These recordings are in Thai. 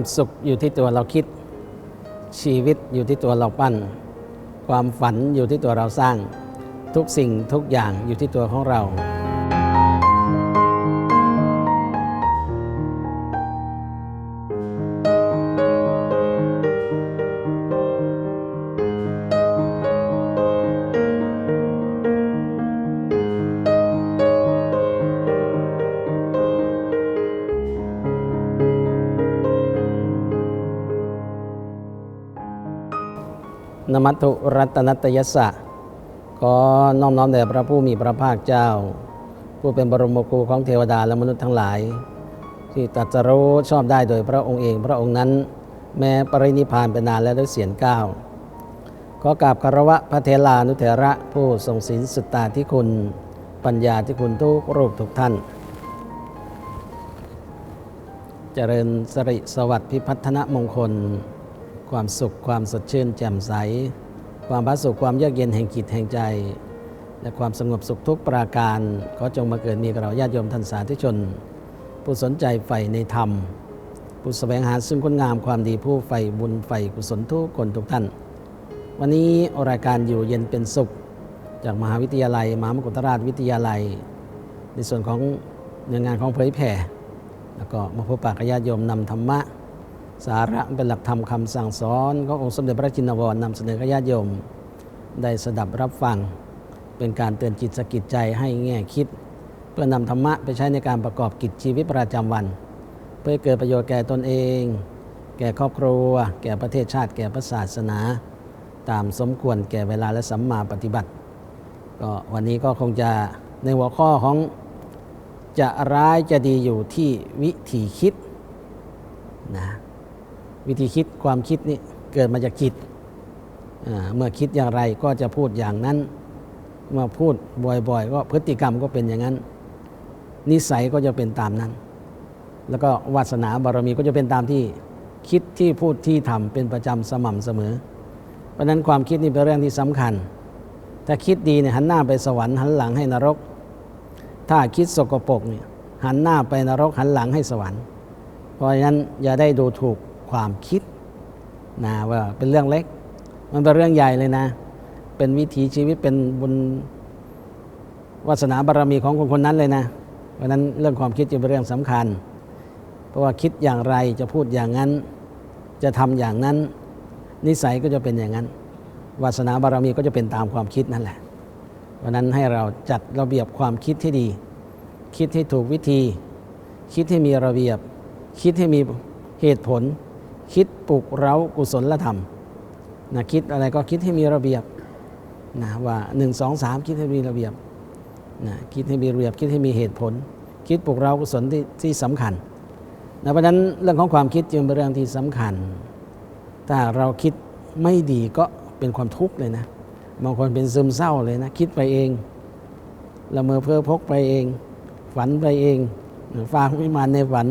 ความสุขอยู่ที่ตัวเราคิด ชีวิตอยู่ที่ตัวเราปั้น ความฝันอยู่ที่ตัวเราสร้าง ทุกสิ่งทุกอย่างอยู่ที่ตัวของเรา นมัตุรัตนัตยสะขอน้อมน้อมแด่พระผู้มีพระภาคเจ้า ผู้เป็นบรมครูของเทวดาและมนุษย์ทั้งหลาย ที่ตรัสรู้ชอบได้โดยพระองค์เองพระองค์นั้น แม้ปรินิพานเป็นนานแล้วด้วยเสียงก้าวขอกราบคารวะพระเทลานุเถระผู้ทรงศีลสุตตาที่คุณปัญญาที่คุณทุกรูปทุกท่าน เจริญสริสวัสดิ์พิพัฒนมงคล ความสุข ความสดชื่นแจ่มใส ความพระสุขความเยือกเย็นแห่งจิตแห่งใจ และความสงบสุขทุกประการ ขอจงมาเกิดมีกับเราญาติโยมท่านสาธุชน ผู้สนใจใฝ่ในธรรม ผู้แสวงหาซึ่งคุณงามความดีผู้ใฝ่บุญใฝ่กุศลทุกคนทุกท่าน วันนี้รายการอยู่เย็นเป็นสุข จากมหาวิทยาลัย มหามกุฏราชวิทยาลัย ในส่วนของเนื้องานของเผยแผ่แล้วก็มาพบปะกับญาติโยมนำธรรมะ สาระเป็นหลักธรรมคำสั่งสอนขององค์สมเด็จพระจินวรนำเสนอกับญาติโยม ได้สดับรับฟัง เป็นการเตือนจิตสกิดใจให้แง่คิด เพื่อนำธรรมะไปใช้ในการประกอบกิจชีวิตประจำวัน เพื่อเกิดประโยชน์แก่ตนเอง แก่ครอบครัว แก่ประเทศชาติ แก่พระศาสนา ตามสมควรแก่เวลาและสัมมาปฏิบัติ ก็วันนี้ก็คงจะในหัวข้อของจะร้ายจะดีอยู่ที่วิธีคิดนะ วิธีคิดความคิดนี่เกิดมาจากจิต เมื่อคิดอย่างไรก็จะพูดอย่างนั้น เมื่อพูดบ่อยๆ ก็พฤติกรรมก็เป็นอย่างนั้น นิสัยก็จะเป็นตามนั้น แล้วก็วาสนาบารมีก็จะเป็นตามที่คิดที่พูดที่ทำเป็นประจำสม่ำเสมอ เพราะฉะนั้นความคิดนี่เป็นเรื่องที่สำคัญ ถ้าคิดดีเนี่ยหันหน้าไปสวรรค์หันหลังให้นรก ถ้าคิดสกปรกเนี่ยหันหน้าไปนรกหันหลังให้สวรรค์ เพราะฉะนั้นอย่าได้ดูถูก ความคิดนะว่าเป็นเรื่องเล็ก มันเป็นเรื่องใหญ่เลยนะ เป็นวิถีชีวิตเป็นบุญวาสนาบารรมีของคนคนนั้นเลยนะเพราะนั้นเรื่องความคิดจึงเป็นเรื่องสำคัญ เพราะว่าคิดอย่างไรจะพูดอย่างนั้น จะทำอย่างนั้น นิสัยก็จะเป็นอย่างนั้น วาสนาบารมีก็จะเป็นตามความคิดนั่นแหละเพราะนั้นให้เราจัดระเบียบความคิดที่ดี คิดให้ถูกวิธี คิดให้มีระเบียบ คิดให้มีเหตุผล คิดปลุกเร้ากุศลธรรมนะคิดอะไรก็คิดให้มีระเบียบนะว่า1 2 3 คิดให้มีระเบียบนะคิดให้มีระเบียบ คิดให้มีเหตุผล คิดปลุกเร้ากุศลที่ที่สำคัญนะเพราะฉะนั้นเรื่องของความคิดจึงเป็นเรื่องที่สำคัญ ถ้าเราคิดไม่ดีก็เป็นความทุกข์เลยนะบางคนเป็นซึมเศร้าเลยนะคิดไปเองละเมอเพ้อพกไปเอง ฝันไปเองฟางวิมานในฝัน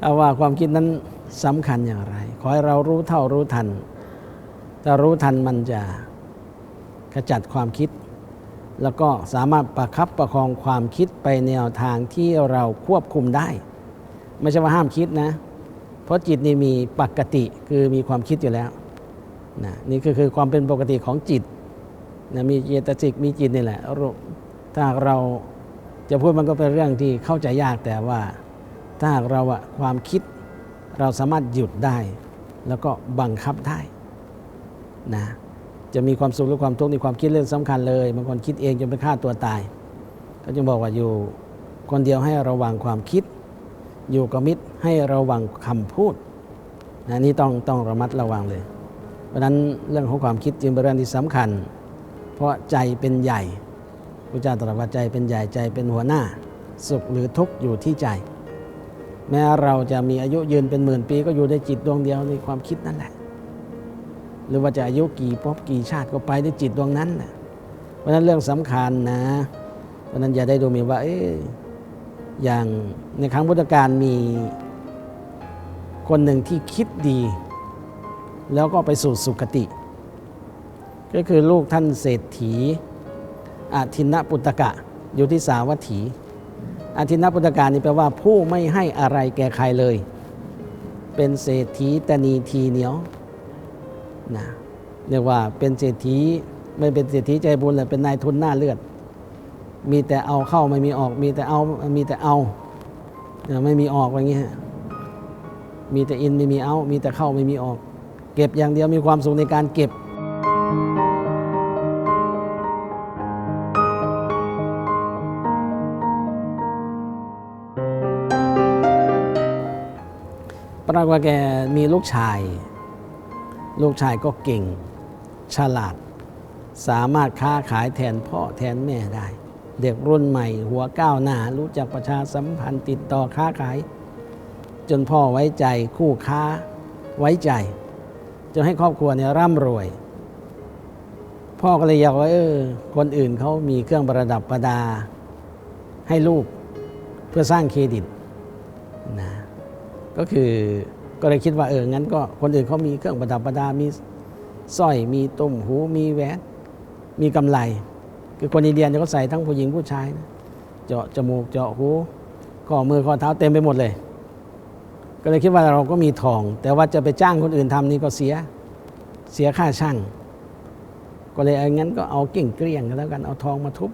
เอาว่าความคิดนั้น สำคัญอย่างไร ขอให้เรารู้เท่ารู้ทัน ถ้ารู้ทันมันจะขจัดความคิด แล้วก็สามารถประคับประคองความคิดไปแนวทางที่เราควบคุมได้ ไม่ใช่ว่าห้ามคิดนะ เพราะจิตนี่มีปกติคือมีความคิดอยู่แล้วนะนี่ก็คือความเป็นปกติของจิตนะมีเจตสิกมีจิตนี่แหละถ้าเราจะพูดมันก็เป็นเรื่องที่เข้าใจยากแต่ว่า ถ้าเราอะความคิด เราสามารถหยุดได้ แล้วก็บังคับได้นะจะมีความสุขหรือความทุกข์ในความคิดเรื่องสำคัญเลยบางคนคิดเองจนไปฆ่าตัวตาย ก็จึงบอกว่าอยู่คนเดียวให้ระวังความคิด อยู่กับมิตรให้ระวังคำพูดนะนี่ต้องต้องระมัดระวังเลย เพราะนั้นเรื่องของความคิดจึงเป็นเรื่องที่สำคัญ เพราะใจเป็นใหญ่พระเจ้าตรัสว่าใจเป็นใหญ่ใจเป็นหัวหน้า สุขหรือทุกข์อยู่ที่ใจ แม้เราจะมีอายุยืนเป็นหมื่นปี ก็อยู่ในจิตดวงเดียวในความคิดนั่นแหละ หรือว่าจะอายุกี่ภพกี่ชาติก็ไปด้จิตดวงนั้นนะเพราะนั้นเรื่องสำคัญนะเพราะนั้นอย่าได้ดูหมีว่าเอ๊อย่างในครั้งพุทธกาลมีคนหนึ่งที่คิดดี แล้วก็ไปสู่สุคติ ก็คือลูกท่านเศรษฐีอาทินนปุตตกะอยู่ที่สาวัตถี อาทินนปุตตกะนี่แปลว่าผู้ไม่ให้อะไรแก่ใครเลย เป็นเศรษฐีตนีทีเหนียวนะเรียกว่าเป็นเศรษฐีไม่เป็นเศรษฐีใจบุญเลยเป็นนายทุนหน้าเลือด มีแต่เอาเข้าไม่มีออก มีแต่เอามีแต่เอาไม่มีออกอย่างเงี้ยมีแต่อินไม่มีเอา มีแต่เข้าไม่มีออก เก็บอย่างเดียวมีความสุขในการเก็บากว่าแกมีลูกชาย ลูกชายก็เก่ง ฉลาด สามารถค้าขายแทนพ่อแทนแม่ได้ เด็กรุ่นใหม่ หัวก้าวหน้า รู้จักประชาสัมพันธ์ติดต่อค้าขาย จนพ่อไว้ใจคู่ค้าไว้ใจจนให้ครอบครัวเนี่ยร่ำรวย พ่อก็เลยอยากว่าเออคนอื่นเขามีเครื่องประดับประดา ให้ลูกเพื่อสร้างเครดิตนะก็คือ ก็เลยคิดว่าเอองั้นก็คนอื่นเขามีเครื่องประดับประดา มีสร้อย มีตุ่มหูมีแหวนมีกำไล คือคนอินเดียเนี่ยเขาใส่ทั้งผู้หญิงผู้ชายนะเจาะจมูกเจาะหูข้อมือข้อเท้าเต็มไปหมดเลย ก็เลยคิดว่าเราก็มีทอง แต่ว่าจะไปจ้างคนอื่นทำนี่ก็เสียเสียค่าช่าง ก็เลยเอางั้นก็เอาเก่งเกลี้ยงกันแล้วกันเอาทองมาทุบ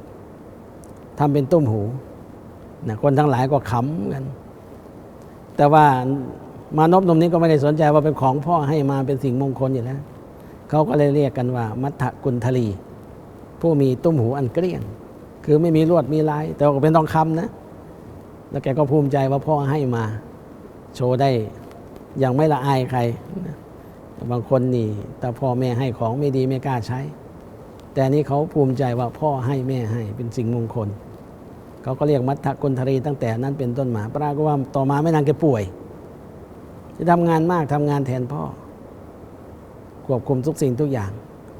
ทำเป็นตุ้มหูนะคนทั้งหลายก็ขำกัน แต่ว่า มานพนมนี้ก็ไม่ได้สนใจว่าเป็นของพ่อให้มาเป็นสิ่งมงคลอยู่แล้วเขาก็เลยเรียกกันว่า มัทธกุลทลี ผู้มีตุ้มหูอันเกลี้ยง คือไม่มีลวดมีลาย แต่ก็เป็นทองคำนะ แล้วแกก็ภูมิใจว่าพ่อให้มา โชว์ได้อย่างไม่ละอายใคร บางคนนี่แต่พ่อแม่ให้ของไม่ดีไม่กล้าใช้ แต่นี่เขาภูมิใจว่าพ่อให้แม่ให้เป็นสิ่งมงคลเขาก็เรียกมัทธกุลทรีตั้งแต่นั้นเป็นต้นมาปรากฏว่าต่อมาไม่นานแกป่วย จะทำงานมากทำงานแทนพ่อ ควบคุมทุกสิ่งทุกอย่าง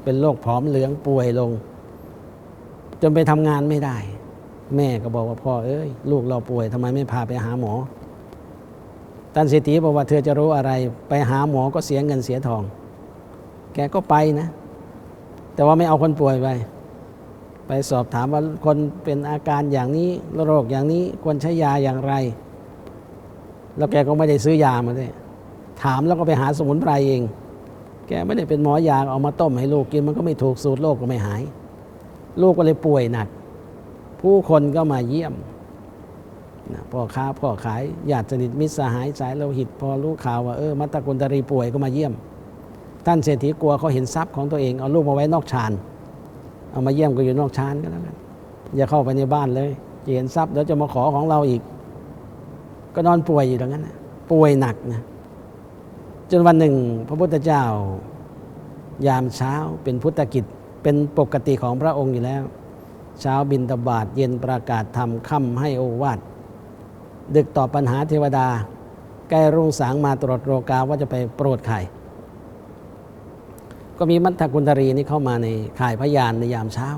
เป็นโรคผอมเหลืองป่วยลง จนไปทำงานไม่ได้ แม่ก็บอกว่าพ่อเอ้ย ลูกเราป่วยทำไมไม่พาไปหาหมอท่านเศรษฐีบอกว่าเธอจะรู้อะไรไปหาหมอก็เสียเงินเสียทอง แกก็ไปนะ แต่ว่าไม่เอาคนป่วยไป ไปสอบถามว่าคนเป็นอาการอย่างนี้โรคอย่างนี้ควรใช้ยาอย่างไร แล้วแกก็ไม่ได้ซื้อยามาด้วย ถามแล้วก็ไปหาสมุนไพรเอง แกไม่ได้เป็นหมอยาเอามาต้มให้ลูกกินมันก็ไม่ถูกสูตรโรคก็ไม่หาย ลูกก็เลยป่วยหนัก ผู้คนก็มาเยี่ยมนะพ่อค้าพ่อขายญาติสนิทมิตรสหายสายโลหิต พอรู้ข่าวว่าเออมัตตกุลตรีป่วยก็มาเยี่ยม ท่านเศรษฐีกลัวเขาเห็นทรัพย์ของตัวเองเอาลูกมาไว้นอกชานเอามาเยี่ยมก็อยู่นอกชานก็แล้วกันอย่าเข้าไปในบ้านเลยจะเห็นทรัพย์แล้วจะมาขอของเราอีก ก็นอนป่วยอยู่ตรงนั้นนะป่วยหนักนะ จนวันหนึ่ง พระพุทธเจ้ายามเช้าเป็นพุทธกิจเป็นปกติของพระองค์อยู่แล้ว เช้าบินตบาทเย็นประกาศธรรมค่ำให้โอวาทดึกตอบปัญหาเทวดา ใกล้รุ่งสางมาตรวจโรกาว่าจะไปโปรดใครก็มีมัทธกุลตรีนี่เข้ามาในข่ายพยานในยามเช้า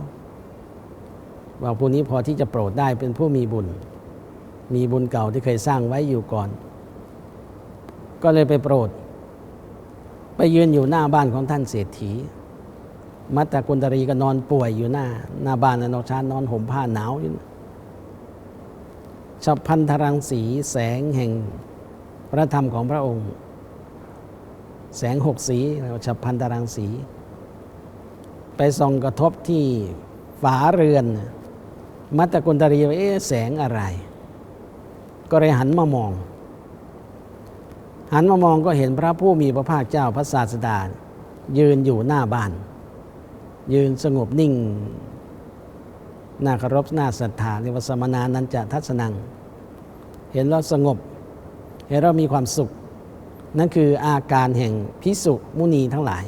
ว่าผู้นี้พอที่จะโปรดได้เป็นผู้มีบุญ มีบุญเก่าที่เคยสร้างไว้อยู่ก่อน ก็เลยไปโปรด ไปยืนอยู่หน้าบ้านของท่านเศรษฐี มัตตกุลตรีก็นอนป่วยอยู่หน้า หน้าบ้านนอกชานนอนห่มผ้าหนาวอยู่ฉับพันธรังสีแสงแห่งพระธรรมของพระองค์ แสงหกสีเราฉับพันธรังสี ไปส่องกระทบที่ฝาเรือน มัตตกุณตรีว่าเอ๊ะแสงอะไร ก็เลยหันมามอง หันมามองก็เห็นพระผู้มีพระภาคเจ้าพระศาสดายืนอยู่หน้าบ้าน ยืนสงบนิ่งน่าเคารพน่าศรัทธาเรียกว่าสมนานันจะทัศนัง เห็นแล้วสงบ เห็นเรามีความสุข นั่นคืออาการแห่งพิสุมุนีทั้งหลาย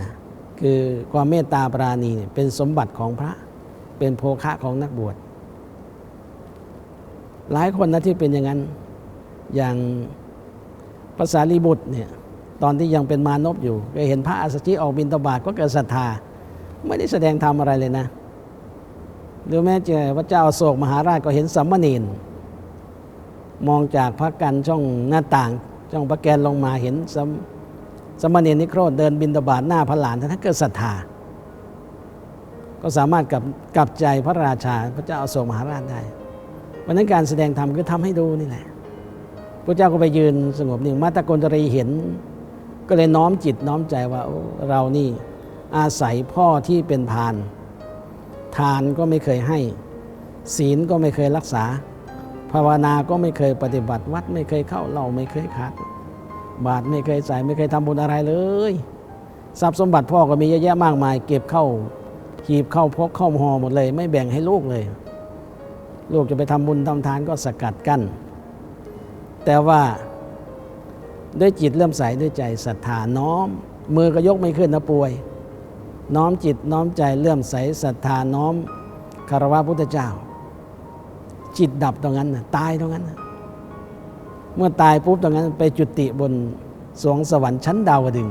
นะคือความเมตตาปราณีเนี่ยเป็นสมบัติของพระเป็นโภคะของนักบวช หลายคนนะที่เป็นอย่างนั้นอย่าง ภาษาลีบุตรเนี่ยตอนที่ยังเป็นมานพอยู่ก็เห็นพระอาสชิออกบินตบาทก็เกิดศรัทธา ไม่ได้แสดงธรรมอะไรเลยนะ หรือแม้จะพระเจ้าโศกมหาราชก็เห็นสัมมณีนมองจากพระกันช่องหน้าต่าง ช่องพระแกนลงมาเห็นสมสมมณีนิโครธเดินบินตบาทหน้าพระหลานท่านเกิดศรัทธา ก็สามารถกลับกลับใจพระราชาพระเจ้าอโศกมหาราชได้ วันนั้นการแสดงธรรมคือทำให้ดูนี่แหละ พระเจ้าก็ไปยืนสงบหนิ่งมาตะกนตรีเห็น ก็เลยน้อมจิตน้อมใจว่าเรานี่อาศัยพ่อที่เป็นพาน ทานก็ไม่เคยให้ ศีลก็ไม่เคยรักษา ภาวนาก็ไม่เคยปฏิบัติวัดไม่เคยเข้าเราไม่เคยขาด บาทไม่เคยใส่ไม่เคยทำบุญอะไรเลยทรัพย์สมบัติพ่อก็มีเยอะแยะมากมาย เก็บเข้าหีบเข้าพกเข้าหอหมดเลย ไม่แบ่งให้ลูกเลย ลูกจะไปทำบุญทำทานก็สกัดกั้น แต่ว่าด้วยจิตเริ่อมใสด้วยใจศรัทธาน้อม มือก็ยกไม่ขึ้นนะป่วย น้อมจิตน้อมใจเลื่อมใสศรัทธาน้อมคารวะพุทธเจ้า จิตดับตรงนั้นนะตายตรงนั้นนะเมื่อตายปุ๊บตรงนั้นไปจุติบนสวงสวรรค์ชั้นดาวดึง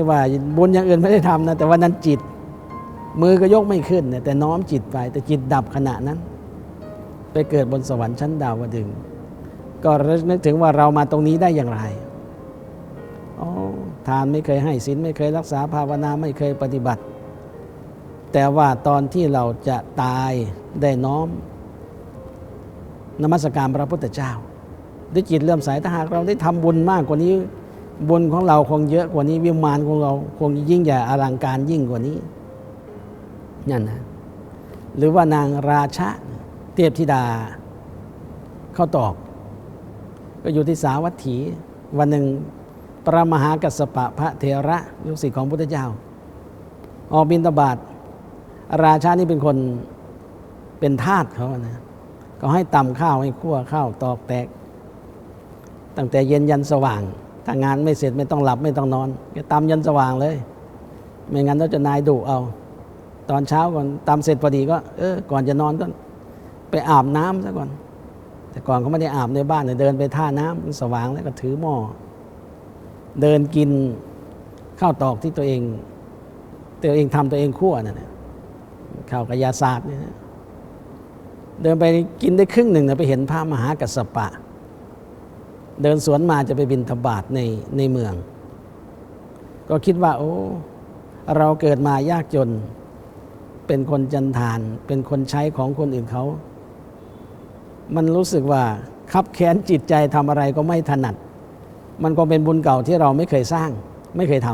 ียกว่าบุญอย่างอื่นไม่ได้ทำนะแต่ว่านั้นจิต มือก็ยกไม่ขึ้นนะแต่น้อมจิตไป แต่จิตดับขณะนั้น ไปเกิดบนสวรรค์ชั้นดาวดึง ก็นึกถึงว่าเรามาตรงนี้ได้อย่างไรอ๋อทานไม่เคยให้ศีลไม่เคยรักษาภาวนาไม่เคยปฏิบัติ แต่ว่าตอนที่เราจะตายได้น้อมนมัสการพระพุทธเจ้าด้วยจิตเลื่มใสถ้าหากเราได้ทำบุญมากกว่านี้ บุญของเราคงเยอะกว่านี้ วิมานของเราคงยิ่งใหญ่อลังการยิ่งกว่านี้นั่นนะหรือว่านางราชะเทพธิดาเข้าตอก ก็อยู่ที่สาวัตถี วันหนึ่งพระมหากัสปะพระเทระลูกศิษย์ของพุทธเจ้า ออกบินตบาทราชานี่เป็นคนเป็นทาสเขานะก็ให้ตำข้าวให้คั่วข้าวตอกแตก ตั้งแต่เย็นยันสว่าง ถ้างานไม่เสร็จไม่ต้องหลับไม่ต้องนอนก็ตำยันสว่างเลย ไม่งั้นเราจะนายดุเอา ตอนเช้าก่อนตำเสร็จพอดีก็เออก่อนจะนอนก็ไปอาบน้ำซะก่อน แต่ก่อนเขาไม่ได้อาบในบ้านเลยเดินไปท่าน้ำสว่างแล้วก็ถือหม้อเดินกินข้าวตอกที่ตัวเอง ตัวเองทำตัวเองคั่วนั่นนะข้าวกระยาศาสตร์เนี่ยเดินไปกินได้ครึ่งหนึ่งนะไปเห็นพระมหากัสสปะ เดินสวนมาจะไปบินทบาทในในเมือง ก็คิดว่า โอ้ เราเกิดมายากจน เป็นคนจันทาน เป็นคนใช้ของคนอื่นเขา มันรู้สึกว่าคับแค้นจิตใจทำอะไรก็ไม่ถนัด มันก็เป็นบุญเก่าที่เราไม่เคยสร้าง ไม่เคยท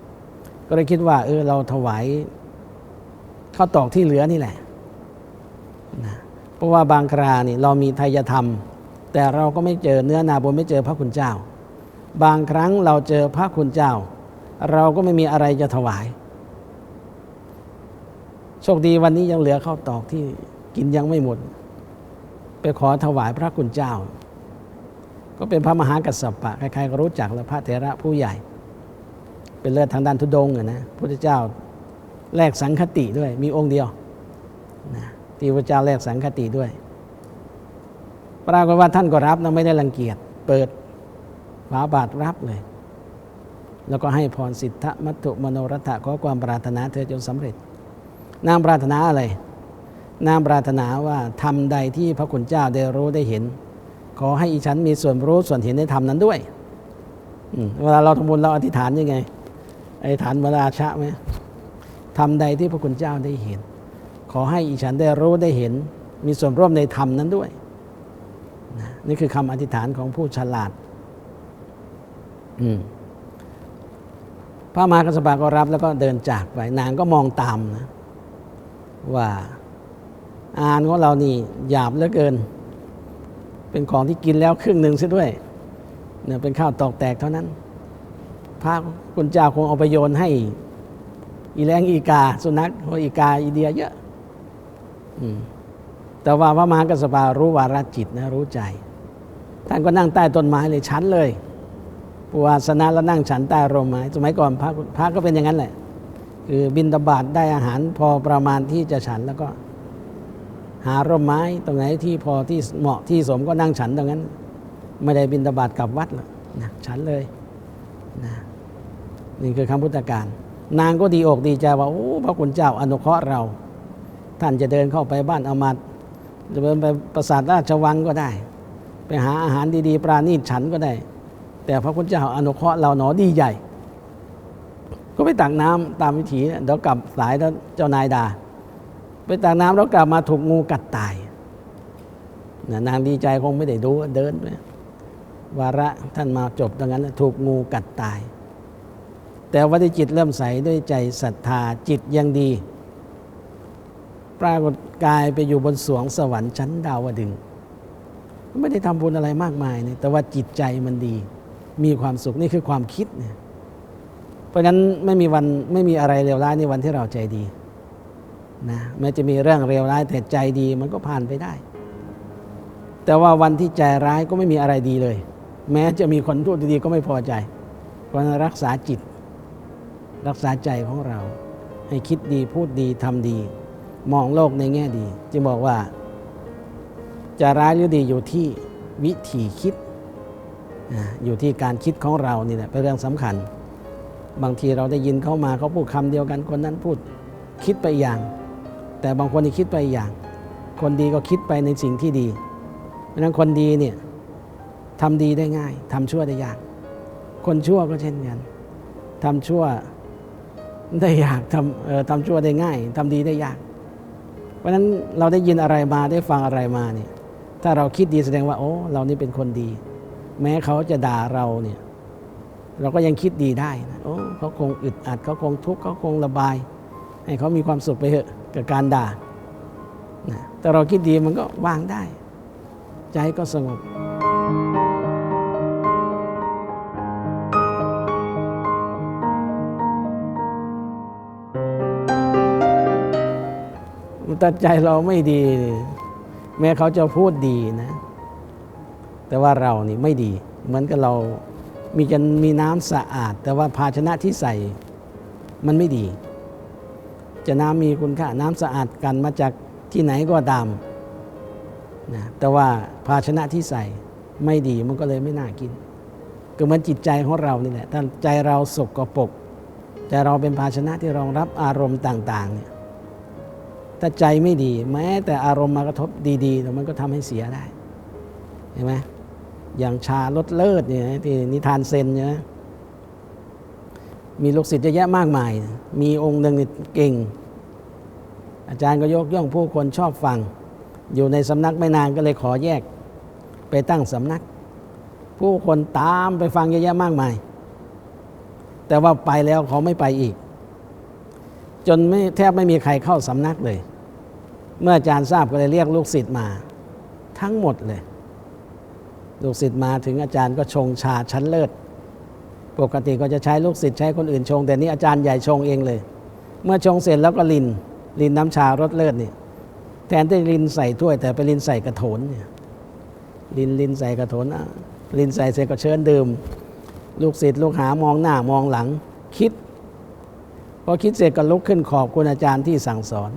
ำก็เลยคิดว่า เออ เราถวายข้าวตอกที่เหลือนี่แหละนะเพราะว่าบางครานี่เรามีทายธรรม แต่เราก็ไม่เจอเนื้อนาบุญไม่เจอพระคุณเจ้า บางครั้งเราเจอพระคุณเจ้า เราก็ไม่มีอะไรจะถวาย โชคดีวันนี้ยังเหลือข้าวตอกที่กินยังไม่หมด ไปขอถวายพระคุณเจ้า ก็เป็นพระมหากัสสปะใครๆก็รู้จักแล้วพระเถระผู้ใหญ่ เป็นเลือดทางด้านทุดงอะนะพระเจ้าแลกสังคติด้วยมีองค์เดียวนะที่พระเจ้าแลกสังคติด้วย ปรากฏว่าท่านก็รับนะไม่ได้รังเกียจเปิดฝาบาทรับเลย แล้วก็ให้พรสิทธมัตถุมโนรัฐะขอความปรารถนาเธอจงสำเร็จ นางปรารถนาอะไร นางปรารถนาว่าทำใดที่พระคุณเจ้าได้รู้ได้เห็น ขอให้อีฉันมีส่วนรู้ส่วนเห็นในธรรมนั้นด้วยเวลาเราทำบุญเราอธิษฐานยังไงอธิษฐานเวลาชะไหมทำใดที่พระคุณเจ้าได้เห็น ขอให้อีฉันได้รู้ได้เห็น มีส่วนร่วมในธรรมนั้นด้วย นี่คือคำอธิษฐานของผู้ฉลาดพระมหากัสปะก็รับแล้วก็เดินจากไป นางก็มองตามนะ ว่าอาหารของเรานี่หยาบเหลือเกิน เป็นของที่กินแล้วครึ่งหนึ่งซะด้วยเนี่ยเป็นข้าวตอกแตกเท่านั้น พระคุณเจ้าคงเอาไปโยนให้ อีแรงอีกา สุนัขเพราะอีกาอีเดียเยอะ อืม แต่ว่าพระมหากัสปะรู้วาระจิตนะรู้ใจ ท่านก็นั่งใต้ต้นไม้เลยชั้นเลยปวาสนะแล้วนั่งฉันใต้ร่มไม้ สมัยก่อนพระพระก็เป็นอย่างนั้นแหละ คือบินตบาตได้อาหารพอประมาณที่จะฉันแล้วก็หาร่มไม้ตรงไหนที่พอที่เหมาะที่สมก็นั่งฉันตรงนั้น ไม่ได้บินตบาตกลับวัดหรอกนะฉันเลยนะนี่คือคำพุทธการ นางก็ดีอกดีใจว่าโอ้พระคุณเจ้าอนุเคราะห์เรา ท่านจะเดินเข้าไปบ้านอามาต จะเดินไปปราสาทราชวังก็ได้ ไปหาอาหารดีๆ ปราณีตฉันก็ได้ แต่พระคุณเจ้าอนุเคราะห์เราหนอดีใหญ่ ก็ไปตักน้ำตามวิถีเดี๋ยวกลับสายแล้วเจ้านายด่าไปตักน้ำแล้วกลับมาถูกงูกัดตายนางดีใจคงไม่ได้ดูเดินไปวาระท่านมาจบดังนั้นถูกงูกัดตาย แต่ว่าที่จิตเริ่มใสด้วยใจศรัทธาจิตยังดี ปรากฏกายไปอยู่บนสวงสวรรค์ชั้นดาวดึงไม่ได้ทำบุญอะไรมากมายเนี่ยแต่ว่าจิตใจมันดี มีความสุขนี่คือความคิดเนี่ยเพราะฉะนั้นไม่มีวันไม่มีอะไรเลวร้ายในวันที่เราใจดีนะแม้จะมีเรื่องเลวร้ายแต่ใจดีมันก็ผ่านไปได้ แต่ว่าวันที่ใจร้ายก็ไม่มีอะไรดีเลย แม้จะมีคนพูดดีๆก็ไม่พอใจเพราะรักษาจิต รักษาใจของเรา ให้คิดดีพูดดีทำดี มองโลกในแง่ดี จึงบอกว่า จะร้ายหรือดีอยู่ที่วิธีคิด อยู่ที่การคิดของเรานี่แหละเป็นเรื่องสำคัญ บางทีเราได้ยินเข้ามาเขาพูดคำเดียวกันคนนั้นพูดคิดไปอย่าง แต่บางคนที่คิดไปอย่าง คนดีก็คิดไปในสิ่งที่ดี เพราะนั้นคนดีเนี่ยทำดีได้ง่ายทำชั่วได้ยาก คนชั่วก็เช่นกันทำชั่วได้ยากทำเอ่อทำชั่วได้ง่ายทำดีได้ยาก ราะฉะนั้นเราได้ยินอะไรมาได้ฟังอะไรมาเนี่ยถ้าเราคิดดีแสดงว่า โอ้ เรานี่เป็นคนดี แม้เขาจะด่าเราเนี่ย เราก็ยังคิดดีได้นะโอ้เขาคงอึดอัดเขาคงทุกข์เขาคงระบาย ให้เขามีความสุขไปเถอะกับการด่านะแต่เราคิดดีมันก็วางได้ ใจก็สงบ แต่ใจเราไม่ดี แม้เขาจะพูดดีนะ แต่ว่าเรานี่ไม่ดี เหมือนกับเรามีจะมีน้ำสะอาด แต่ว่าภาชนะที่ใส่มันไม่ดี จะน้ำมีคุณค่าน้ำสะอาดกันมาจากที่ไหนก็ตามนะแต่ว่าภาชนะที่ใส่ไม่ดีมันก็เลยไม่น่ากิน ก็เหมือนจิตใจของเรานี่แหละถ้าใจเราสกปรกใจเราเป็นภาชนะที่รองรับอารมณ์ต่าง ๆ เนี่ย ถ้าใจไม่ดี แม้แต่อารมณ์มากระทบดีๆแต่มันก็ทำให้เสียได้เห็นไหมอย่างชาลดเลิศเนี่ยที่นิทานเซนเนี่ยมีลูกศิษย์เยอะแยะมากมาย มีองค์หนึ่งเก่ง อาจารย์ก็ยกย่องผู้คนชอบฟัง อยู่ในสำนักไม่นานก็เลยขอแยกไปตั้งสำนัก ผู้คนตามไปฟังเยอะแยะมากมาย แต่ว่าไปแล้วเขาไม่ไปอีก จนไม่แทบไม่มีใครเข้าสำนักเลย เมื่ออาจารย์ทราบก็เลยเรียกลูกศิษย์มา ทั้งหมดเลย ลูกศิษย์มาถึงอาจารย์ก็ชงชาชั้นเลิศ ปกติก็จะใช้ลูกศิษย์ใช้คนอื่นชง แต่นี่อาจารย์ใหญ่ชงเองเลย เมื่อชงเสร็จแล้วก็ลินลินน้ำชารสเลิศนี่แทนที่ลินใส่ถ้วย แต่ไปลินใส่กระโถนเนี่ยลินลินใส่กระโถนลินใส่เสร็จก็เชิญดื่ม ลูกศิษย์ลูกหามองหน้ามองหลัง คิดพอคิดเสร็จก็ลุกขึ้นขอบคุณอาจารย์ที่สั่งสอน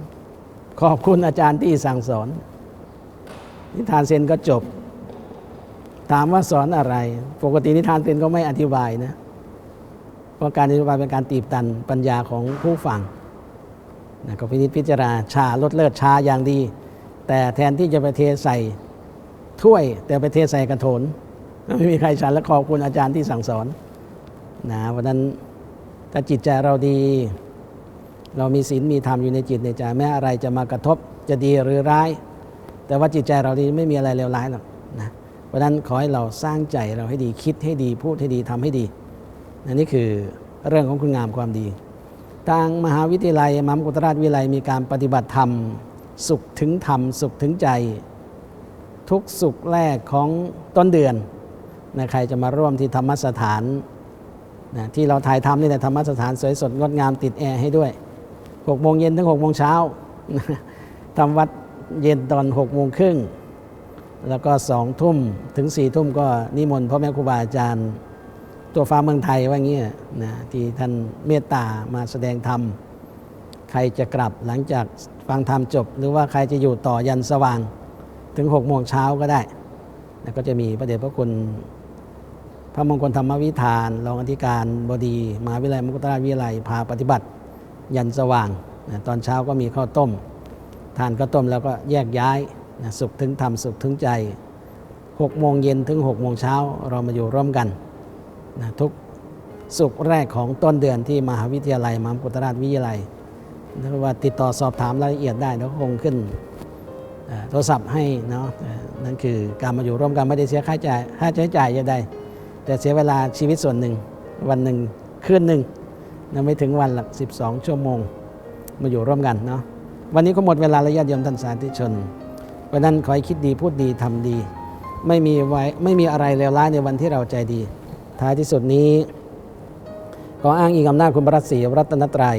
ขอบคุณอาจารย์ที่สั่งสอน นิทานเซนก็จบ ถามว่าสอนอะไร ปกตินิทานเซนก็ไม่อธิบายนะ เพราะการอธิบายเป็นการตีบตันปัญญาของผู้ฟังนะก็พินิจพิจารณาชาลดเลิศชาอย่างดี แต่แทนที่จะไปเทใส่ถ้วย แต่ไปเทใส่กระโถนไม่มีใครฉันและขอบคุณอาจารย์ที่สั่งสอนนะเพราะฉะนั้นถ้าจิตใจเราดี เรามีศีลมีธรรมอยู่ในจิตในใจแม้อะไรจะมากระทบจะดีหรือร้าย แต่ว่าจิตใจเราดีไม่มีอะไรเลวร้ายหรอกนะเพราะนั้นขอให้เราสร้างใจเราให้ดีคิดให้ดีพูดให้ดีทำให้ดีอันนี้คือเรื่องของคุณงามความดี ทางมหาวิทยาลัยมหามกุฏราชวิทยาลัยมีการปฏิบัติธรรม สุขถึงธรรม สุขถึงใจ ทุกสุขแรกของต้นเดือนนะใครจะมาร่วมที่ธรรมสถานนะที่เราถ่ายทำนี่แหละธรรมสถานสวยสดงดงามติดแอร์ให้ด้วย 6โมงเย็นถึง6โมงเช้าทำวัดเย็นตอน6โมงครึ่งแล้วก็สองทุ่มถึงสี่ทุ่มก็นิมนต์พ่อแม่ครูบาอาจารย์ ตัวฟ้าเมืองไทยว่างี้นะที่ท่านเมตตามาแสดงธรรม ใครจะกลับหลังจากฟังธรรมจบ หรือว่าใครจะอยู่ต่อยันสว่าง ถึง6โมงเช้าก็ได้แล้วก็จะมีพระเดชพระคุณ พระมงคลธรรมวิธานรองอธิการบดีมหาวิทยาลัยมกุฏราชวิทยาลัยพาปฏิบัติ ยันสว่างนะตอนเช้าก็มีข้าวต้ม ทานข้าวต้มแล้วก็แยกย้ายนะสุขถึงธรรมสุขถึงใจ6โมงเย็นถึง6โมงเช้าเรามาอยู่ร่วมกันนะทุกสุขแรกของต้นเดือนที่มหาวิทยาลัยมหาวิทยาลัยวิทยาลัยถ้าว่าติดต่อสอบถามรายละเอียดได้แล้วคงขึ้นโทรศัพท์ให้เนาะนั่นคือการมาอยู่ร่วมกันไม่ได้เสียค่าใช้จ่ายค่าใช้จ่ายใดแต่เสียเวลาชีวิตส่วนหนึ่งวันหนึ่งคืนหนึ่ง นะไม่ถึงวันหลัก 12 ชั่วโมง มาอยู่ร่วมกันเนาะวันนี้ก็หมดเวลาระยะยมท่านสาธุชนเพราะนั้นขอให้คิดดีพูดดีทำดี ไม่มีไว้ไม่มีอะไรเลวร้ายในวันที่เราใจดี ท้ายที่สุดนี้ขออ้างอิงอำนาจคุณพระศรีรัตนตรัย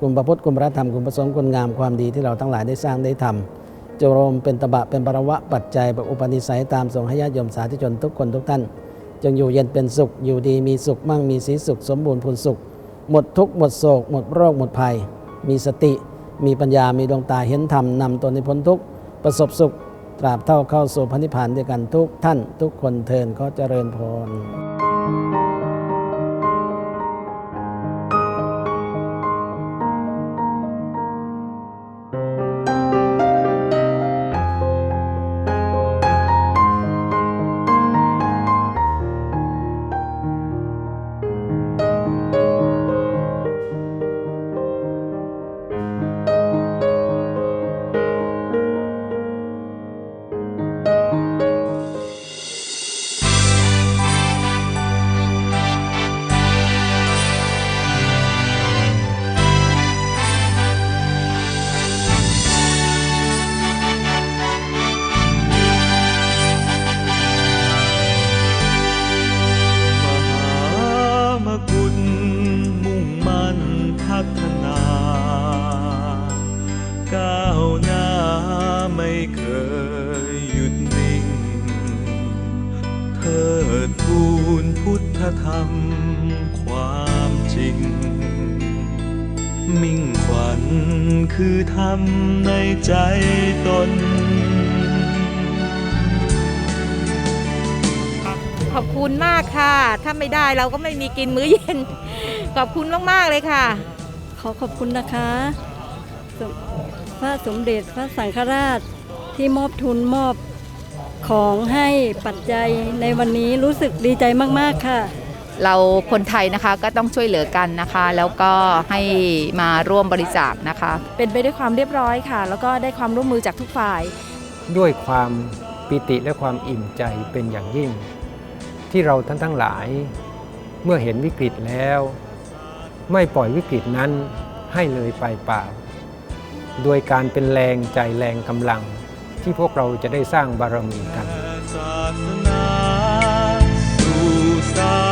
คุณพระพุทธคุณพระธรรมคุณพระสงฆ์คุณงามความดีที่เราทั้งหลายได้สร้างได้ทำจรวมเป็นตบะเป็นปรวะปัจจัยประอุปนิสัยตามทรงให้ญาติโยมสาธุชนทุกคนทุกท่าน จงอยู่เย็นเป็นสุขอยู่ดีมีสุขมั่งมีสีสุขสมบูรณ์พูนสุข หมดทุกข์หมดโศก หมดโรค หมดภัย มีสติ มีปัญญามีดวงตาเห็นธรรมนำตนในพ้นทุกข์ประสบสุข ตราบเท่าเข้าสู่พระนิพพานด้วยกันทุกท่านทุกคนเทินขาเจริญพร เราก็ไม่มีกินมื้อเย็น ขอบคุณมาก ๆ เลยค่ะ ขอขอบคุณนะคะสมพระสมเด็จพระสังฆราชที่มอบทุนมอบของให้ปัจจัยในวันนี้รู้สึกดีใจมากๆค่ะ เราคนไทยนะคะก็ต้องช่วยเหลือกันนะคะ แล้วก็ให้มาร่วมบริจาคนะคะ เป็นไปด้วยความเรียบร้อยค่ะ แล้วก็ได้ความร่วมมือจากทุกฝ่าย ด้วยความปิติและความอิ่มใจเป็นอย่างยิ่ง ที่เราท่านทั้งหลาย เมื่อเห็นวิกฤตแล้ว ไม่ปล่อยวิกฤตนั้นให้เลยไปเปล่า โดยการเป็นแรงใจแรงกำลังที่พวกเราจะได้สร้างบารมีกัน ศาสนาสู่สา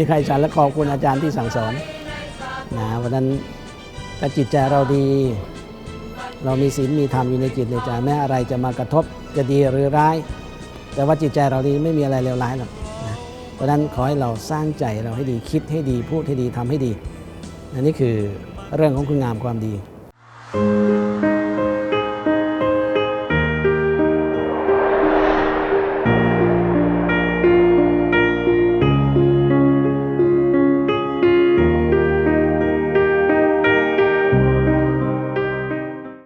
มีใครฉันและขอบคุณอาจารย์ที่สั่งสอนนะวันนั้นถ้าจิตใจเราดี เรามีศีลมีธรรมอยู่ในจิตในใจแม้อะไรจะมากระทบจะดีหรือร้าย แต่ว่าจิตใจเราดีไม่มีอะไรเลวร้ายหรอกนะเพราะนั้นขอให้เราสร้างใจเราให้ดีคิดให้ดีพูดให้ดีทำให้ดีอันนี้คือเรื่องของคุณงามความดีม